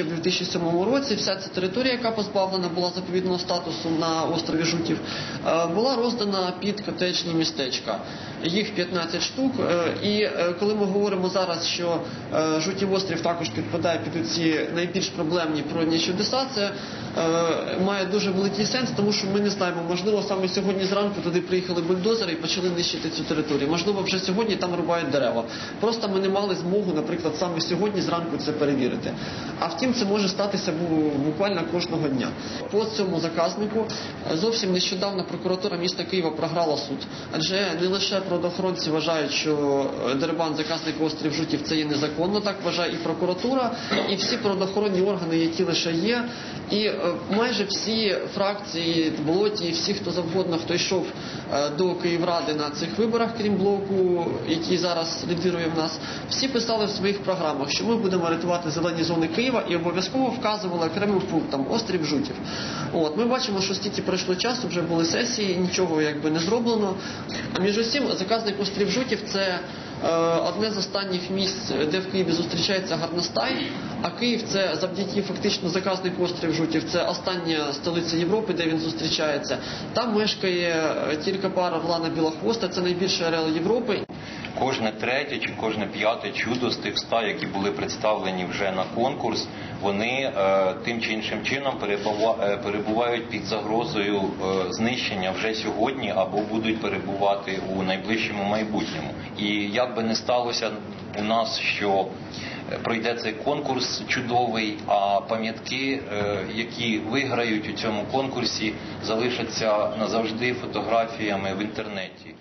ще в 2007 році. Вся ця територія, яка позбавлена була заповідного статусу на острові Жутів, е, була роздана під котечні містечка. Їх 15 штук. Е, І е, коли ми говоримо зараз, що Жутів острів також підпадає під ці найбільш проблемні природні чудеса, це має дуже великий сенс, тому що ми не знаємо, можливо, саме сьогодні зранку туди приїхали бульдозери і почали нищити цю територію. Можливо, вже сьогодні там рубають дерева. Просто ми не мали змогу, наприклад, саме сьогодні зранку це перевірити. А втім, це може статися буквально кожного дня. По цьому заказнику е, зовсім нещодавно прокуратура міста Києва програла суд, адже не лише правоохоронці вважають, що е, дерибан заказник острів Жутів це є незаконно, так вважає і прокуратура, і всі правоохоронні органи, які лише є. І е, майже всі фракції, болоті, всі, хто завгодно, хто йшов до Київради на цих виборах, крім блоку, який зараз лідирує в нас, всі писали в своїх програмах, що ми будемо рятувати зелені зони Києва і обов'язково вказували окремим пунктом острів Жутів. От ми бачимо, що стільки пройшло часу, вже були сесії, нічого якби не зроблено. А між усім заказник острів Жутів це е, одне з останніх місць, де в Києві зустрічається гарностай. А Київ це завдяки фактично заказник острів Жутів. Це остання столиця Європи, де він зустрічається. Там мешкає е, тільки пара Влана Білохвоста, це найбільший орел Європи. Кожне третє чи кожне п'яте чудо з тих ста, які були представлені вже на конкурс, вони е, тим чи іншим чином е, перебувають під загрозою е, знищення вже сьогодні або будуть перебувати у найближчому майбутньому. І як би не сталося у нас, що пройде цей конкурс чудовий, а пам'ятки, які виграють у цьому конкурсі, залишаться назавжди фотографіями в інтернеті.